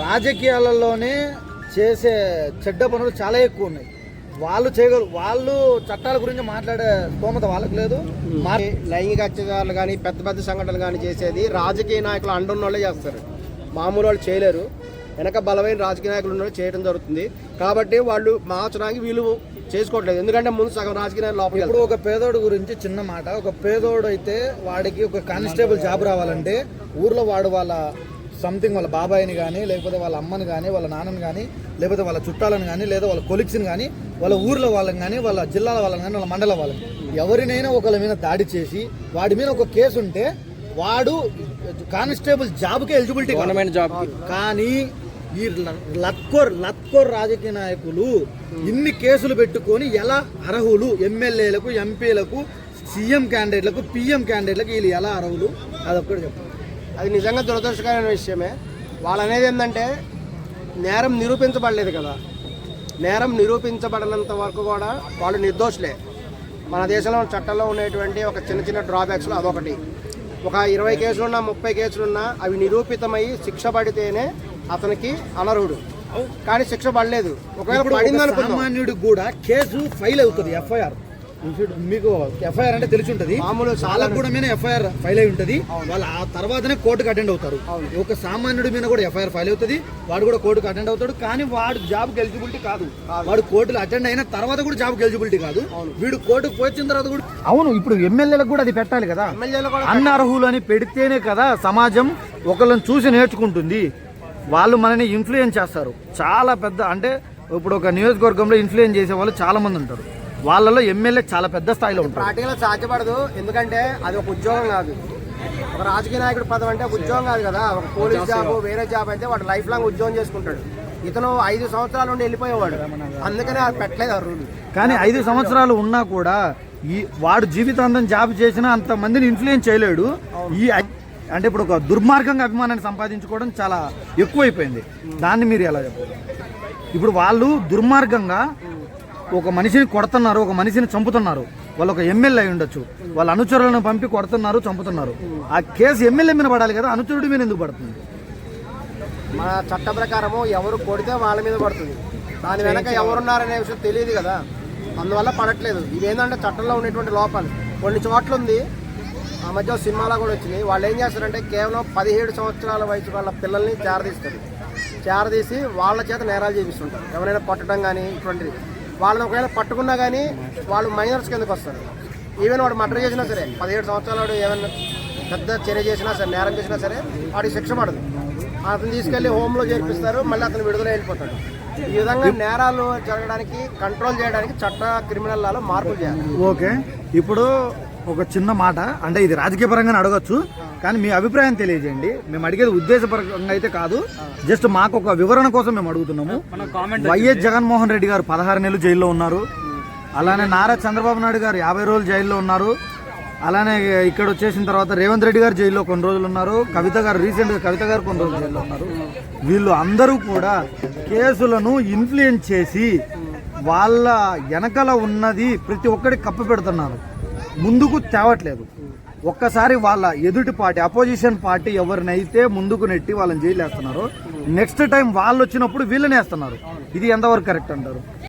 రాజకీయాలలోనే చేసే చెడ్డ పనులు చాలా ఎక్కువ ఉన్నాయి. వాళ్ళు చేయగలరు. వాళ్ళు చట్టాల గురించి మాట్లాడే స్తోమత వాళ్ళకి లేదు. లైంగిక అత్యాచారాలు కానీ పెద్ద పెద్ద సంఘటనలు కానీ చేసేది రాజకీయ నాయకులు అండున్న వాళ్ళే చేస్తారు. మామూలు వాళ్ళు చేయలేరు. వెనక బలమైన రాజకీయ నాయకులు ఉన్న చేయడం జరుగుతుంది. కాబట్టి వాళ్ళు మార్చడానికి వీళ్ళు చేసుకోవట్లేదు. ఎందుకంటే ముందు సగం రాజకీయ నాయకులు లోపలికి ఇప్పుడు ఒక పేదోడు గురించి చిన్న మాట. ఒక పేదోడు అయితే వాడికి ఒక కానిస్టేబుల్ జాబ్ రావాలంటే ఊర్లో వాడు వాళ్ళ సంథింగ్ వాళ్ళ బాబాయిని కానీ లేకపోతే వాళ్ళ అమ్మని కానీ వాళ్ళ నాన్నని కానీ లేకపోతే వాళ్ళ చుట్టాలను కానీ లేదా వాళ్ళ కొలిక్స్ని కానీ వాళ్ళ ఊర్లో వాళ్ళని కానీ వాళ్ళ జిల్లాల వాళ్ళని కానీ వాళ్ళ మండల వాళ్ళని ఎవరినైనా ఒకళ్ళ మీద దాడి చేసి వాడి మీద ఒక కేసు ఉంటే వాడు కానిస్టేబుల్ జాబ్కి ఎలిజిబిలిటీ గవర్నమెంట్ జాబ్ కానీ ఈ లత్కోర్ లత్కోర్ రాజకీయ నాయకులు ఇన్ని కేసులు పెట్టుకొని ఎలా అర్హులు? ఎమ్మెల్యేలకు ఎంపీలకు సీఎం క్యాండిడేట్లకు పిఎం క్యాండిడేట్లకు వీళ్ళు ఎలా అర్హులు? అదొక్కటి చెప్పండి. అది నిజంగా దురదృష్టకరమైన విషయమే. వాళ్ళు అనేది ఏంటంటే నేరం నిరూపించబడలేదు కదా. నేరం నిరూపించబడినంత వరకు కూడా వాళ్ళు నిర్దోషులే. మన దేశంలో చట్టంలో ఉండేటువంటి ఒక చిన్న చిన్న డ్రాబ్యాక్స్లో అదొకటి. ఒక ఇరవై కేసులున్నా ముప్పై కేసులున్నా అవి నిరూపితమై శిక్ష పడితేనే అతనికి అనర్హుడు. కానీ శిక్ష పడలేదు. ఒకవేళ ఇప్పుడు పడింది ఒక అనుకుందాం సామాన్యుడికి కూడా కేసు ఫైల్ అవుతుంది ఎఫ్ఐఆర్. మీకు ఎఫ్ఐఆర్ అంటే తెలిసి ఉంటది. మామూలు చాలా కూడా మీద ఎఫ్ఐఆర్ ఫైల్ అయి ఉంటది. వాళ్ళు ఆ తర్వాతనే కోర్టుకు అటెండ్ అవుతారు. ఒక సామాన్యుడి మీద కూడా ఎఫ్ఐఆర్ ఫైల్ అవుతుంది. వాడు కూడా కోర్టుకు అటెండ్ అవుతాడు. కానీ వాడు జాబ్ ఎలిజిబిలిటీ కాదు. వాడు కోర్టులో అటెండ్ అయిన తర్వాత కూడా జాబ్ ఎలిజిబిలిటీ కాదు. వీడు కోర్టుకు వచ్చిన తర్వాత కూడా అవును ఇప్పుడు ఎమ్మెల్యేలకు కూడా అది పెట్టాలి కదా. ఎమ్మెల్యేలు కూడా అన్న అర్హులు అని పెడితేనే కదా సమాజం ఒకళ్ళని చూసి నేర్చుకుంటుంది. వాళ్ళు మనని ఇన్ఫ్లుయెన్స్ చేస్తారు. చాలా పెద్ద అంటే ఇప్పుడు ఒక నియోజకవర్గంలో ఇన్ఫ్లుయెన్స్ చేసే వాళ్ళు చాలా మంది ఉంటారు. వాళ్ళలో ఎమ్మెల్యే చాలా పెద్ద స్థాయిలో ఉంటారు. ప్రాక్టికల్ సాధ్యపడదు ఎందుకంటే అది ఒక ఉద్యోగం కాదు. ఒక రాజకీయ నాయకుడు పదవి అంటే ఒక ఉద్యోగం కాదు కదా. ఒక పోలీస్ జాబ్ వేరే జాబ్ అయితే వాడు లైఫ్ లాంగ్ ఉద్యోగం చేసుకుంటాడు. ఇతను ఐదు సంవత్సరాల నుండి వెళ్ళిపోయేవాడు. అందుకనే అది పెట్టలేదు ఆ రూల్ కానీ ఐదు సంవత్సరాలు ఉన్నా కూడా ఈ వాడు జీవితాంతం జాబ్ చేసినా అంత మందిని ఇన్ఫ్లుయెన్స్ చేయలేడు. ఈ అంటే ఇప్పుడు ఒక దుర్మార్గంగా అభిమానాన్ని సంపాదించుకోవడం చాలా ఎక్కువైపోయింది. దాన్ని మీరు ఎలా చెప్పారు ఇప్పుడు వాళ్ళు దుర్మార్గంగా ఒక మనిషిని కొడుతున్నారు ఒక మనిషిని చంపుతున్నారు వాళ్ళు ఒక ఎమ్మెల్యే అయి ఉండొచ్చు. వాళ్ళ అనుచరులను పంపి కొడుతున్నారు చంపుతున్నారు. ఆ కేసు ఎమ్మెల్యే మీద పడాలి కదా అనుచరుడి మీద ఎందుకు పడుతుంది? మన చట్ట ప్రకారము ఎవరు కొడితే వాళ్ళ మీద పడుతుంది. దాని వెనక ఎవరున్నారనే విషయం తెలియదు కదా. అందువల్ల పడట్లేదు. ఇవేంటంటే చట్టంలో ఉండేటువంటి లోపాలు. కొన్ని చోట్ల ఉంది ఆ మధ్య సినిమాలో కూడా వచ్చింది వాళ్ళు ఏం చేస్తారంటే కేవలం పదిహేడు సంవత్సరాల వయసు వాళ్ళ పిల్లల్ని చేరదీస్తారు చేరదీసి వాళ్ళ చేత నేరాలు చేపిస్తుంటారు. ఎవరైనా పట్టడం కానీ ఇటువంటిది. వాళ్ళని ఒకవేళ పట్టుకున్నా కానీ వాళ్ళు మైనర్స్ కిందకు వస్తారు? ఈవెన్ వాడు మర్డర్ చేసినా సరే పదిహేడు సంవత్సరాల వాడు ఏమైనా పెద్ద చర్య చేసినా సరే నేరం చేసినా సరే వాడికి శిక్ష పడదు. అతను తీసుకెళ్ళి హోమ్లో చేర్పిస్తారు మళ్ళీ అతను విడుదల వెళ్ళిపోతాడు. ఈ విధంగా నేరాలు జరగడానికి కంట్రోల్ చేయడానికి చట్ట క్రిమినల్ లాలో మార్పులు చేయాలి. ఓకే. ఇప్పుడు ఒక చిన్న మాట అంటే ఇది రాజకీయ పరంగానే అడగచ్చు. కానీ మీ అభిప్రాయం తెలియజేయండి. మేము అడిగేది ఉద్దేశపరంగా అయితే కాదు. జస్ట్ మాకు ఒక వివరణ కోసం మేము అడుగుతున్నాము. వైఎస్ జగన్మోహన్ రెడ్డి గారు పదహారు నెలలు జైల్లో ఉన్నారు. అలానే నారా చంద్రబాబు నాయుడు గారు యాభై రోజులు జైల్లో ఉన్నారు. అలానే ఇక్కడ వచ్చేసిన తర్వాత రేవంత్ రెడ్డి గారు జైల్లో కొన్ని రోజులు ఉన్నారు. కవిత గారు రీసెంట్గా కవిత గారు కొన్ని రోజులు జైల్లో ఉన్నారు. వీళ్ళు అందరూ కూడా కేసులను ఇన్ఫ్లుయెన్స్ చేసి వాళ్ళ వెనకల ఉన్నది ప్రతి ఒక్కరికి కప్ప పెడుతున్నారు. ముందుకు తేవట్లేదు. ఒక్కసారి వాళ్ళ ఎదుటి పార్టీ అపోజిషన్ పార్టీ ఎవరినైతే ముందుకు నెట్టి వాళ్ళని జైలు వేస్తున్నారు నెక్స్ట్ టైం వాళ్ళు వచ్చినప్పుడు వీళ్ళని వేస్తున్నారు. ఇది ఎంతవరకు కరెక్ట్ అంటారు?